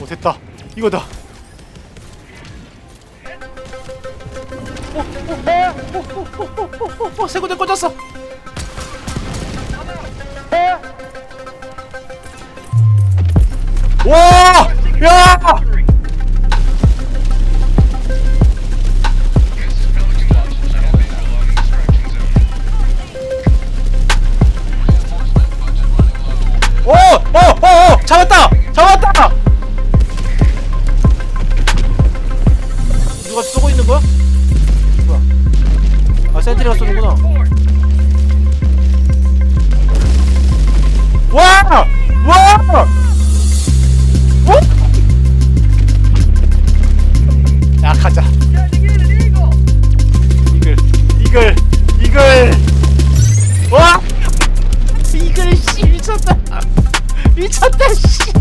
오 됐다 이거다 오오오오오오오오 세 군데 꺼졌어 와! 야! 오! 오! 오! 오! 누가 쏘고 있는 거야? 뭐야? 아 센트리가 쏘는구나. 와! 와! 어? 야 가자. 이글 이글 이글 와! 이글 씨 미쳤다 미쳤다 씨.